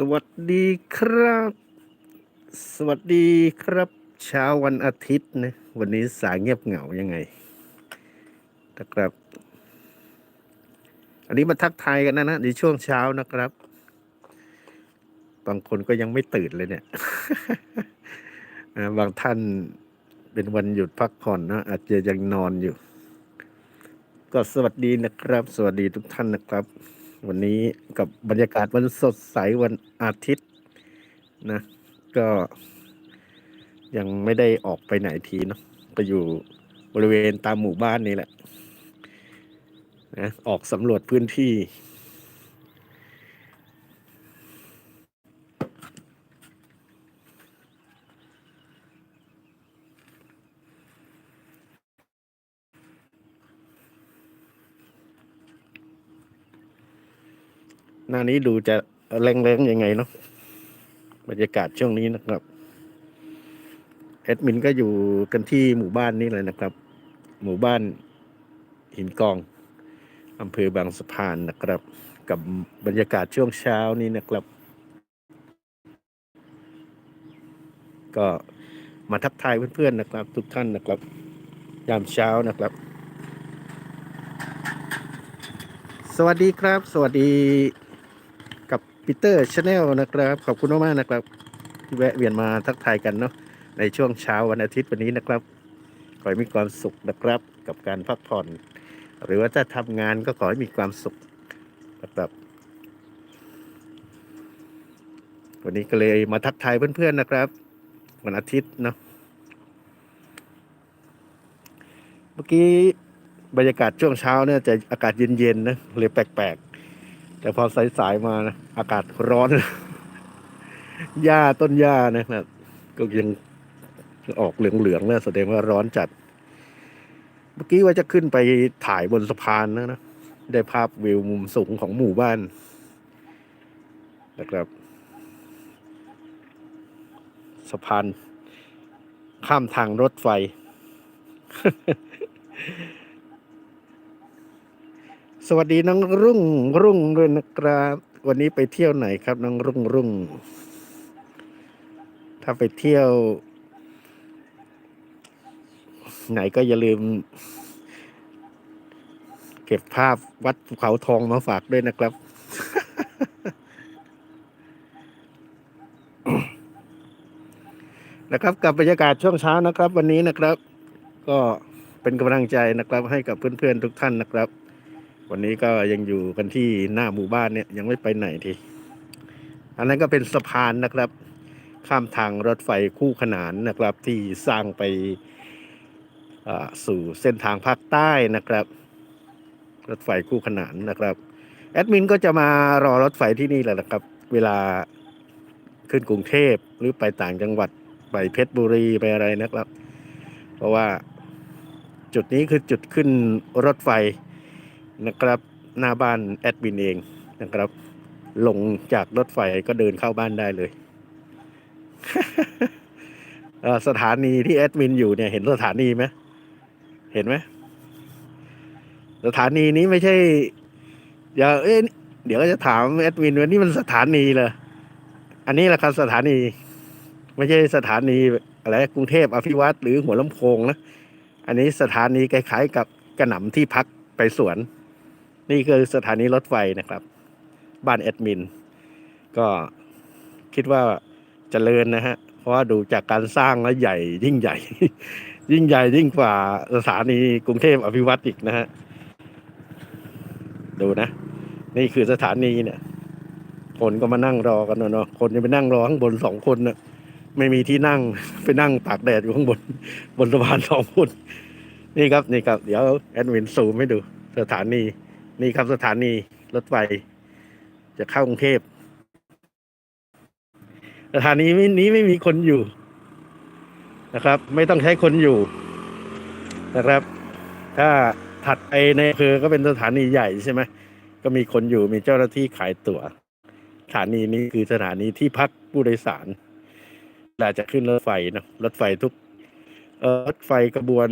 สวัสดีครับ สวัสดีครับ เช้าวันอาทิตย์นะ วันนี้สายเงียบเหงายังไงนะครับ อันนี้มาทักทายกันนะนะในช่วงเช้านะครับ บางคนก็ยังไม่ตื่นเลยเนี่ย บางท่านเป็นวันหยุดพักผ่อนนะอาจจะยังนอนอยู่ ก็สวัสดีนะครับ สวัสดีทุกท่านนะครับ วันนี้กับบรรยากาศวันสดใสวันอาทิตย์นะ ก็ยังไม่ได้ออกไปไหนทีเนาะก็อยู่บริเวณตามหมู่บ้านนี่แหละนะออกสำรวจพื้นที่ หน้านี้ดูจะแรงๆยังไงเนาะบรรยากาศช่วงนี้นะครับแอดมินก็อยู่กันที่หมู่บ้านนี้เลยนะครับ หมู่บ้านหินกองอำเภอบางสะพานนะครับ กับบรรยากาศช่วงเช้านี้นะครับ ก็มาทักทายเพื่อนๆนะครับ ทุกท่านนะครับ ยามเช้านะครับ สวัสดีครับ สวัสดี ปีเตอร์ชาแนลนะครับ ขอบคุณมากๆนะครับที่แวะเวียนมาทักทายกันเนาะในช่วงเช้าวันอาทิตย์วันนี้นะครับขอให้มีความสุขนะครับกับการพักผ่อน หรือว่าถ้าทำงานก็ขอให้มีความสุขนะครับวันนี้ก็เลยมาทักทายเพื่อนๆนะครับ วันอาทิตย์เนาะเมื่อกี้บรรยากาศช่วงเช้าเนี่ยจะอากาศเย็นๆนะเลยแปลก แต่พอสายๆมานะอากาศร้อน หญ้าต้นหญ้านะครับ ก็ยังออกเหลืองๆนะแสดงว่าร้อนจัด เมื่อกี้ว่าจะขึ้นไปถ่ายบนสะพานนะนะได้ภาพวิวมุมสูงของหมู่บ้านนะครับสะพานข้ามทางรถไฟ สวัสดีน้องรุ่งรุ่งด้วยนะครับ วันนี้ไปเที่ยวไหนครับ น้องรุ่งรุ่ง ถ้าไปเที่ยว ไหนก็อย่าลืม เก็บภาพวัดภูเขาทองมาฝากด้วยนะครับ นะครับกับบรรยากาศช่วงเช้านะครับ วันนี้นะครับ ก็เป็นกำลังใจนะครับ ให้กับเพื่อนๆทุกท่านนะครับ วันนี้ก็ยังอยู่กันที่หน้าหมู่บ้านเนี่ยยังไม่ไปไหนที อันนั้นก็เป็นสะพานนะครับ ข้ามทางรถไฟคู่ขนานนะครับ ที่สร้างไปสู่เส้นทางภาคใต้นะครับ รถไฟคู่ขนานนะครับแอดมินก็จะมารอรถไฟที่นี่แหละนะครับ เวลาขึ้นกรุงเทพหรือไปต่างจังหวัดไปเพชรบุรีไปอะไรนะครับ เพราะว่าจุดนี้คือจุดขึ้นรถไฟ นะครับหน้าบ้านแอดมินเองนะครับ ลงจากรถไฟก็เดินเข้าบ้านได้เลย สถานีที่แอดมินอยู่เนี่ยเห็นสถานีไหมเห็นไหมสถานีนี้ไม่ใช่อย่าเอ๊ะเดี๋ยวก็จะถามแอดมินว่านี่มันสถานีเหรออันนี้แหละครับสถานี ไม่ใช่สถานีอะไรกรุงเทพอภิวัตรหรือหัวลำโพงนะ อันนี้สถานีคล้ายๆกับกระหน่ำที่พักไปสวน นี่คือสถานีรถไฟนะครับ บ้านแอดมิน ก็คิดว่าเจริญนะฮะ เพราะว่าดูจากการสร้างแล้วใหญ่ยิ่งใหญ่ ยิ่งใหญ่ยิ่งกว่าสถานีกรุงเทพอภิวัตอีกนะฮะ ดูนะ นี่คือสถานีเนี่ยคนก็มานั่งรอกันเนาะคนจะไปนั่งรอข้างบนสองคนน่ะไม่มีที่นั่งไปนั่งตากแดดอยู่ข้างบน บนสะพานสองคน นี่ครับนี่ครับ เดี๋ยวแอดมินซูมให้ดูสถานี นี่ครับสถานีรถไฟจะเข้ากรุงเทพสถานีนี้ไม่มีคนอยู่นะครับ ไม่ต้องใช้คนอยู่นะครับ ถ้าถัดไปในอำเภอก็เป็นสถานีใหญ่ใช่ไหมก็มีคนอยู่มีเจ้าหน้าที่ขายตั๋วสถานีนี้คือสถานีที่พักผู้โดยสารเวลาจะขึ้นรถไฟนะรถไฟทุก รถไฟกระบวน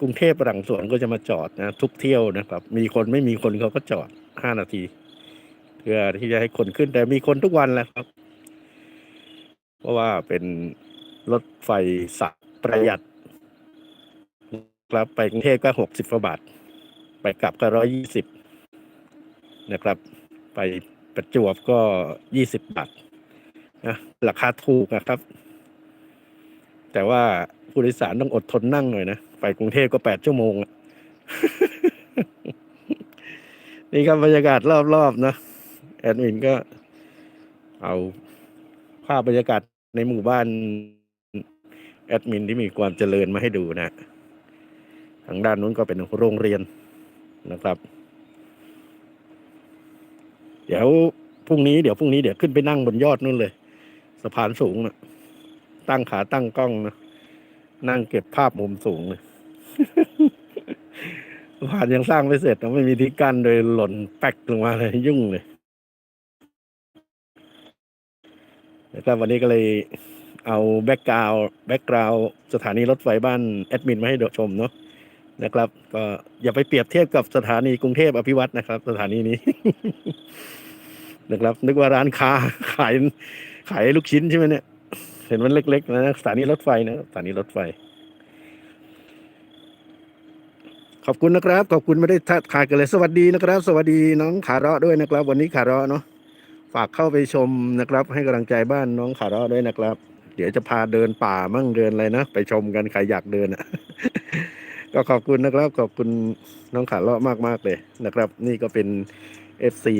กรุงเทพหลังสวนก็จะมาจอดนะทุกเที่ยวนะครับ มีคนไม่มีคนเขาก็จอดห้านาที เพื่อที่จะให้คนขึ้นแต่มีคนทุกวันแหละครับ เพราะว่าเป็นรถไฟสับประหยัดครับไปกรุงเทพก็หกสิบาท ไปกลับก็ร้อยยี่สิบนะครับ ไปประจวบก็ยี่สิบบาทนะราคาถูกนะครับ แต่ว่าผู้โดยสารต้องอดทนนั่งหน่อยนะ ไปกรุงเทพก็แปดชั่วโมงนี่ครับบรรยากาศรอบๆนะแอดมินก็ เอาภาพบรรยากาศในหมู่บ้านแอดมินที่มีความเจริญมาให้ดูนะ ทางด้านนู้นก็เป็นโรงเรียนนะครับ เดี๋ยวพรุ่งนี้เดี๋ยวพรุ่งนี้เดี๋ยวขึ้นไปนั่งบนยอดนู่นเลย สะพานสูงนะ ตั้งขาตั้งกล้องนะนั่งเก็บภาพมุมสูงเลยสะพานยังสร้างไม่เสร็จนะไม่มีที่กั้นโดยหล่นแป๊กลงมาเลยยุ่งเลยนะครับวันนี้ก็เลยเอาแบ็กกราวแบ็กกราวสถานีรถไฟบ้านแอดมินมาให้ดูชมเนาะนะครับ ก็อย่าไปเปรียบเทียบกับสถานีกรุงเทพอภิวัตนะครับ สถานีนี้ นะครับ นึกว่าร้านค้าขายขายลูกชิ้นใช่ไหมเนี่ย เห็นมันเล็ก ๆ นะสถานีรถไฟนะสถานีรถไฟ ขอบคุณนะครับ ขอบคุณไม่ได้ทักทายกันเลยสวัสดีนะครับ สวัสดีน้องขาเราะด้วยนะครับ วันนี้ขาเราะเนาะฝากเข้าไปชมนะครับ ให้กำลังใจบ้านน้องขาเราะด้วยนะครับ เดี๋ยวจะพาเดินป่ามั่งเดินอะไรนะไปชมกันใครอยากเดินอะก็ขอบคุณนะครับ ขอบคุณน้องขาเราะมากๆเลยนะครับ นี่ก็เป็นเอฟซี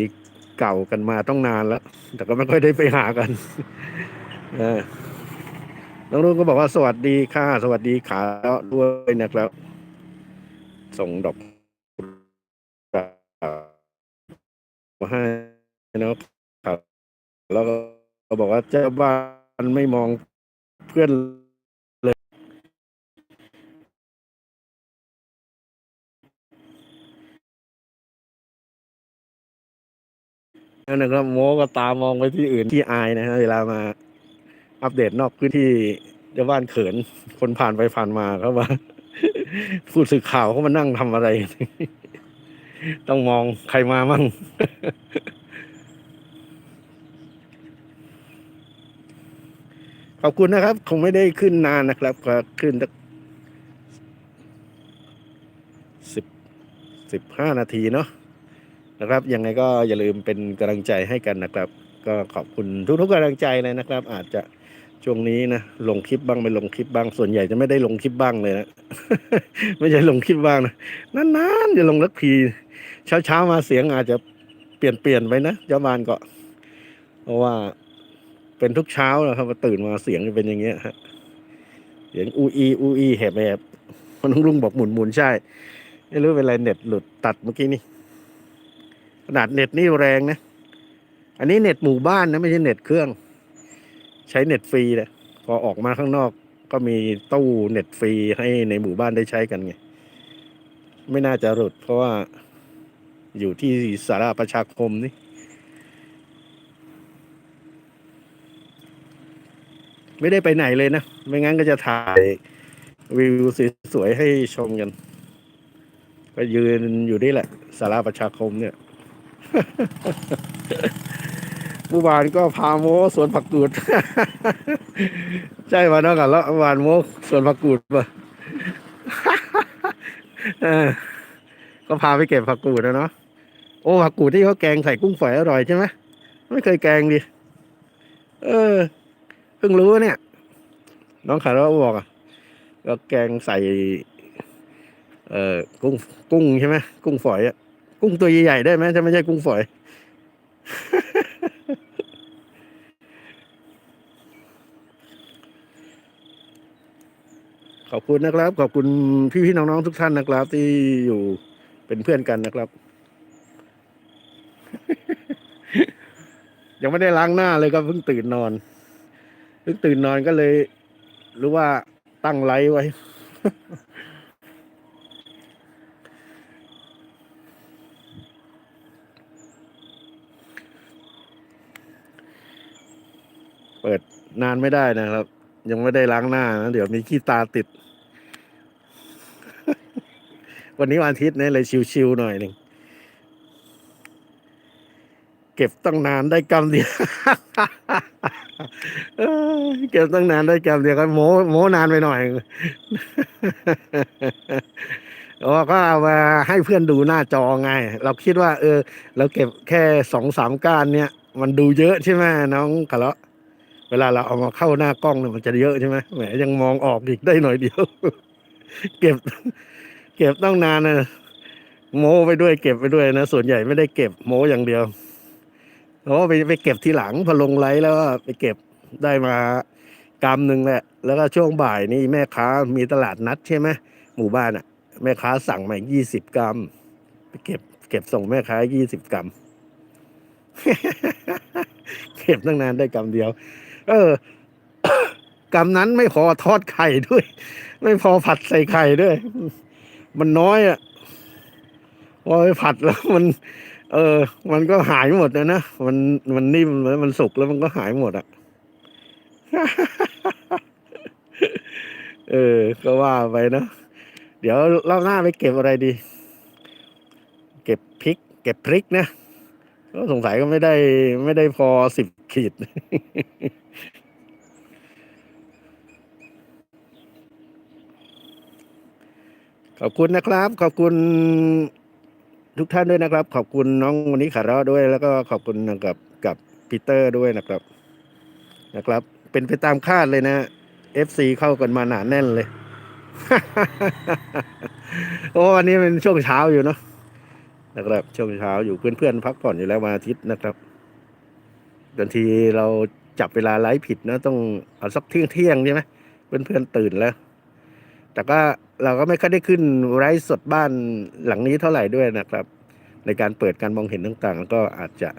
เก่ากันมาต้องนานแล้ว แต่ก็ไม่ค่อยได้ไปหากัน เออ น้องรุ่งก็บอกว่าสวัสดีค่ะ สวัสดีขาเราะด้วยนะครับ ส่งดอกกลาบมาให้นะครับ แล้วก็บอกว่าเจ้าบ้านไม่มองเพื่อนเลยนะครับโมก็ตามองไปที่อื่นที่อายนะฮะเวลามา อัปเดตนอกพื้นที่เจ้าบ้านเขิน คนผ่านไปผ่านมาเขามาผู้สื่อข่าวเขามานั่งทำอะไร ต้องมองใครมามั่งขอบคุณนะครับ คงไม่ได้ขึ้นนานนะครับก็ขึ้นสิบสิบห้านาทีเนาะนะครับ ยังไงก็อย่าลืมเป็นกำลังใจให้กันนะครับ ก็ขอบคุณทุกๆกำลังใจเลยนะครับ อาจจะ ช่วงนี้นะลงคลิปบ้างไม่ลงคลิปบ้างส่วนใหญ่จะไม่ได้ลงคลิปบ้างเลยนะไม่ใช่ลงคลิปบ้างนะนานๆจะลงลักพีเช้าๆมาเสียงอาจจะเปลี่ยนเปลี่ยนไปนะเจ้าบ้านก็ เพราะว่าเป็นทุกเช้านะครับตื่นมาเสียงจะเป็นอย่างเงี้ยฮะเสียงอูอีอูอีแหบแหบคนลุงบอกหมุนหมุนใช่ไม่รู้เป็นไรเน็ตหลุดตัดเมื่อกี้นี่ขนาดเน็ตนี่แรงนะ อันนี้เน็ตหมู่บ้านนะไม่ใช่เน็ตเครื่อง ใช้เน็ตฟรีเลยพอออกมาข้างนอกก็มีตู้เน็ตฟรีให้ในหมู่บ้านได้ใช้กันไง ไม่น่าจะหลุดเพราะว่าอยู่ที่สาราประชาคมนี่ไม่ได้ไปไหนเลยนะ ไม่งั้นก็จะถ่ายวิวสวยๆให้ชมกัน ก็ยืนอยู่นี่แหละสาราประชาคมเนี่ย เมื่อวานก็พาโมสวนผักกูด ใช่มาเนาะกันแล้ววานโมสวนผักกูดป่ะเออก็พาไปเก็บผักกูดนะเนาะโอ้ผักกูดที่เขาแกงใส่กุ้งฝอยอร่อยใช่ไหมไม่เคยแกงดิเออเพิ่งรู้เนี่ย น้องขาเราบอกอะก็แกงใส่ เอ่อกุ้งกุ้งใช่ไหมกุ้งฝอยอะกุ้งตัวใหญ่ๆได้ไหมถ้าไม่ใช่กุ้งฝอย ขอบคุณนะครับ ขอบคุณพี่ๆน้องๆทุกท่านนะครับ ที่อยู่เป็นเพื่อนกันนะครับ ยังไม่ได้ล้างหน้าเลยก็เพิ่งตื่นนอนเพิ่งตื่นนอนก็เลยรู้ว่าตั้งไลฟ์ไว้ เปิดนานไม่ได้นะครับ ยังไม่ได้ล้างหน้านะเดี๋ยวมีขี้ตาติด วันนี้วันอาทิตย์เนี่ยเลยชิวๆหน่อยหนึ่งเก็บตั้งนานได้กำเดียวเก็บตั้งนานได้กำเดียวก็โมโมนานไปหน่อยโอ้ก็เอามาให้เพื่อนดูหน้าจอไง เราคิดว่า เออ เราเก็บแค่สองสามก้านเนี่ย มันดูเยอะใช่ไหมน้องกะเลาะ เวลาเราเอามาเข้าหน้ากล้องเนี่ยมันจะเยอะใช่ไหมแหมยังมองออกอีกได้หน่อยเดียว เก็บ เก็บต้องนานนะโม้ไปด้วยเก็บไปด้วยนะส่วนใหญ่ไม่ได้เก็บโม้อย่างเดียวเพราะไปไปเก็บทีหลังพอลงไลฟ์แล้วไปเก็บได้มากำหนึ่งแหละ แล้วก็ช่วงบ่ายนี่แม่ค้ามีตลาดนัดใช่ไหมหมู่บ้านอะ แม่ค้าสั่งมายี่สิบกรัมไปเก็บ เก็บส่งแม่ค้ายี่สิบกรัมเก็บตั้งนานได้กรัมเดียว เออกรัมนั้นไม่พอทอดไข่ด้วย ไม่พอผัดใส่ไข่ด้วย มันน้อยอะพอไปผัดแล้วมัน เออ มันก็หายหมดนะนะมันมันนิ่มแล้วมันสุกแล้วมันก็หายหมดอะเออ ก็ว่าไปนะเดี๋ยวรอบหน้าไปเก็บอะไรดี เก็บพริก เก็บพริกนะก็สงสัยก็ไม่ได้ไม่ได้พอสิบขีด ขอบคุณนะครับ ขอบคุณทุกท่านด้วยนะครับ ขอบคุณน้องวันนี้ขาเราะด้วย แล้วก็ขอบคุณกับกับปีเตอร์ด้วยนะครับนะครับ เป็นไปตามคาดเลยนะ FC เข้ากันมาหนาแน่นเลยโอ้วันนี้เป็นช่วงเช้าอยู่เนาะนะครับ ช่วงเช้าอยู่เพื่อนๆพักผ่อนอยู่แล้ววันอาทิตย์นะครับบางทีเราจับเวลาไลฟ์ผิดนะต้องเอาสักเที่ยงเที่ยงใช่ไหมเพื่อนๆตื่นแล้ว แต่ก็ เราก็ไม่ค่อยได้ขึ้นไลฟ์สดบ้านหลังนี้เท่าไหร่ด้วยนะครับ ในการเปิดการมองเห็นต่างๆ ก็อาจจะ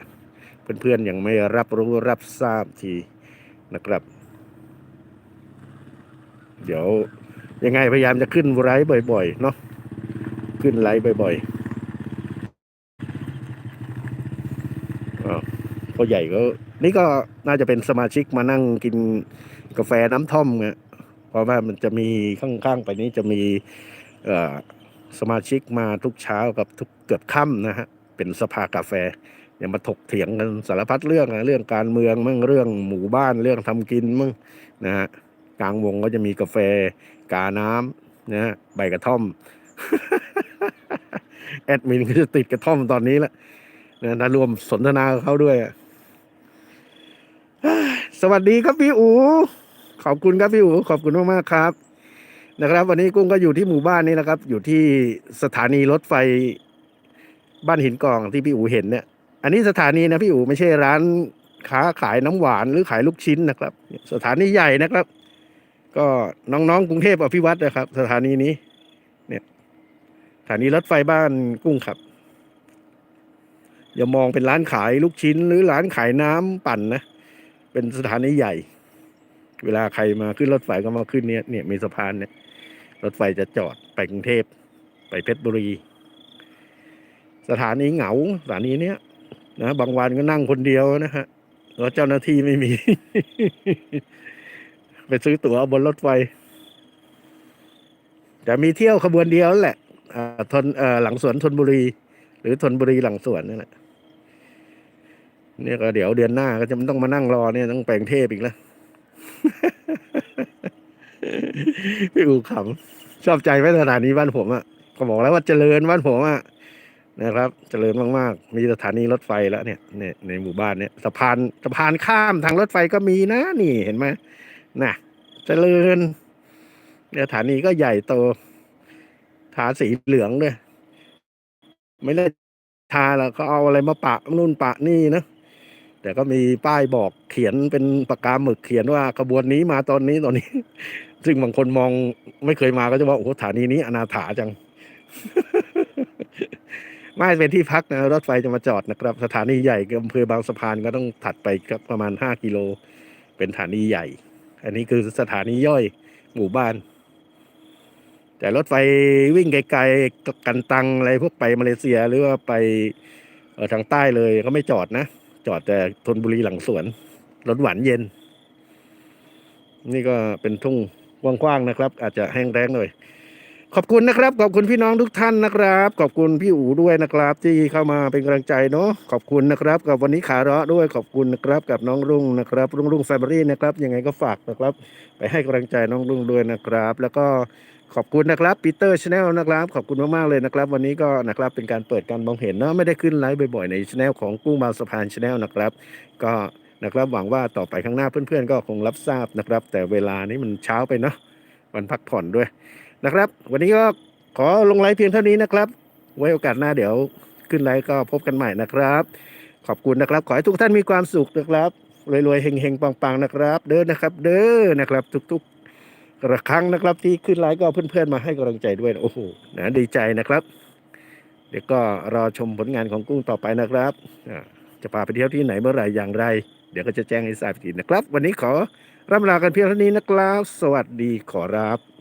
เพื่อนๆยังไม่รับรู้รับทราบทีนะครับ เดี๋ยวยังไงพยายามจะขึ้นไลฟ์บ่อยๆเนาะขึ้นไลฟ์บ่อยๆพ่อใหญ่ก็ นี่ก็น่าจะเป็นสมาชิกมานั่งกินกาแฟน้ำท่อมไงเพ ราะว่ามันจะมีข้างๆไปนี้จะมีสมาชิกมาทุกเช้ากับทุกเกือบค่ำนะฮะเป็นสภากาแฟยังมาถกเถียงกันสารพัดเรื่องนะเรื่องการเมืองมั่งเรื่องหมู่บ้านเรื่องทำกินมั่งนะฮะกลางวงก็จะมีกาแฟกาน้ำนะฮะใบกระท่อมแอดมินก็จะติดกระท่อมตอนนี้แหละนะถ้ารวมสนทนาเขาด้วย สวัสดีครับพี่อู ขอบคุณครับพี่อูขอบคุณมากๆครับ นะครับ วันนี้กุ้งก็อยู่ที่หมู่บ้านนี้นะครับ อยู่ที่สถานีรถไฟบ้านหินกองที่พี่อูเห็นเนี่ย อันนี้สถานีนะพี่อูไม่ใช่ร้านค้าขายน้ำหวานหรือขายลูกชิ้นนะครับ สถานีใหญ่นะครับ ก็น้องๆกรุงเทพอภิวัตนะครับ สถานีนี้ เนี่ย สถานีรถไฟบ้านกุ้งครับอย่ามองเป็นร้านขายลูกชิ้นหรือร้านขายน้ำปั่นนะ เป็นสถานีใหญ่ เวลาใครมาขึ้นรถไฟก็มาขึ้นเนี่ยเนี่ยมีสะพานเนี่ย รถไฟจะจอดไปกรุงเทพไปเพชรบุรี สถานีเหงาสถานีเนี้ยนะบางวันก็นั่งคนเดียวนะฮะแล้วเจ้าหน้าที่ไม่มี ไปซื้อตั๋วบนรถไฟ แต่มีเที่ยวขบวนเดียวแหละอ่าทนอ่อหลังสวนธนบุรี หรือธนบุรีหลังสวนนั่นแหละเนี่ยก็เดี๋ยวเดือนหน้าก็จะต้องมานั่งรอเนี่ยต้องแปลงเทพอีกแล้ว พี่อูขำชอบใจไหมสถานีบ้านผมอะก็บอกแล้วว่าเจริญบ้านผมอะนะครับ เจริญมากๆ มีสถานีรถไฟแล้วเนี่ยเนี่ยในหมู่บ้านเนี่ยสะพานสะพานข้ามทางรถไฟก็มีนะ นี่เห็นไหมน่ะ เจริญสถานีก็ใหญ่โต ทาสีเหลืองด้วยไม่ได้ทาแล้วก็เอาอะไรมาปะนู่นปะนี่นะ แต่ก็มีป้ายบอกเขียนเป็นปากกาหมึกเขียนว่าขบวนนี้มาตอนนี้ตอนนี้ ซึ่งบางคนมองไม่เคยมาก็จะว่าโอ้สถานีนี้อนาถาจัง ไม่เป็นที่พักนะรถไฟจะมาจอดนะครับ สถานีใหญ่อำเภอบางสะพานก็ต้องถัดไปครับประมาณห้ากิโล เป็นสถานีใหญ่ อันนี้คือสถานีย่อยหมู่บ้าน แต่รถไฟวิ่งไกลๆกันตังอะไรพวกไปมาเลเซียหรือว่าไปออทางใต้เลยก็ไม่จอดนะ จอดแต่ธนบุรีหลังสวนรถหวานเย็น นี่ก็เป็นทุ่งกว้างๆนะครับ อาจจะแห้งแรงหน่อยขอบคุณนะครับ ขอบคุณพี่น้องทุกท่านนะครับ ขอบคุณพี่อู๋ด้วยนะครับ ที่เข้ามาเป็นกำลังใจเนาะขอบคุณนะครับ กับวันนี้ขาเราะด้วยขอบคุณนะครับ กับน้องรุ่งนะครับ รุ่งรุ่งแฟมิลี่นะครับยังไงก็ฝากนะครับ ไปให้กำลังใจน้องรุ่งด้วยนะครับ แล้วก็ ขอบคุณนะครับปีเตอร์ชาแนลนะครับ ขอบคุณมาก ๆ เลยนะครับ วันนี้ก็นะครับเป็นการเปิดการมองเห็นเนาะไม่ได้ขึ้นไลฟ์บ่อย ๆ ในช anel ของกุ้งบางสะพานชาแนลนะครับ ก็นะครับหวังว่าต่อไปข้างหน้าเพื่อน ๆ ก็คงรับทราบนะครับ แต่เวลานี้มันเช้าไปเนาะวันพักผ่อนด้วยนะครับ วันนี้ก็ขอลงไลฟ์เพียงเท่านี้นะครับ ไว้โอกาสหน้าเดี๋ยวขึ้นไลฟ์ก็พบกันใหม่นะครับ ขอบคุณนะครับ ขอให้ทุกท่านมีความสุขนะครับรวยๆเฮงๆปังๆนะครับ เด้อนะครับ เด้อนะครับ ทุก ๆ ระครั้งนะครับที่ขึ้นไลฟ์ก็เพื่อนๆมาให้กำลังใจด้วยโอ้โหนะดีใจนะครับ เดี๋ยวก็รอชมผลงานของกุ้งต่อไปนะครับจะพาไปเที่ยวที่ไหนเมื่อไหร่อย่างไร เดี๋ยวก็จะแจ้งให้ทราบอีกทีนะครับ วันนี้ขอร่ำลากันเพียงเท่านี้นะครับ สวัสดีขอรับ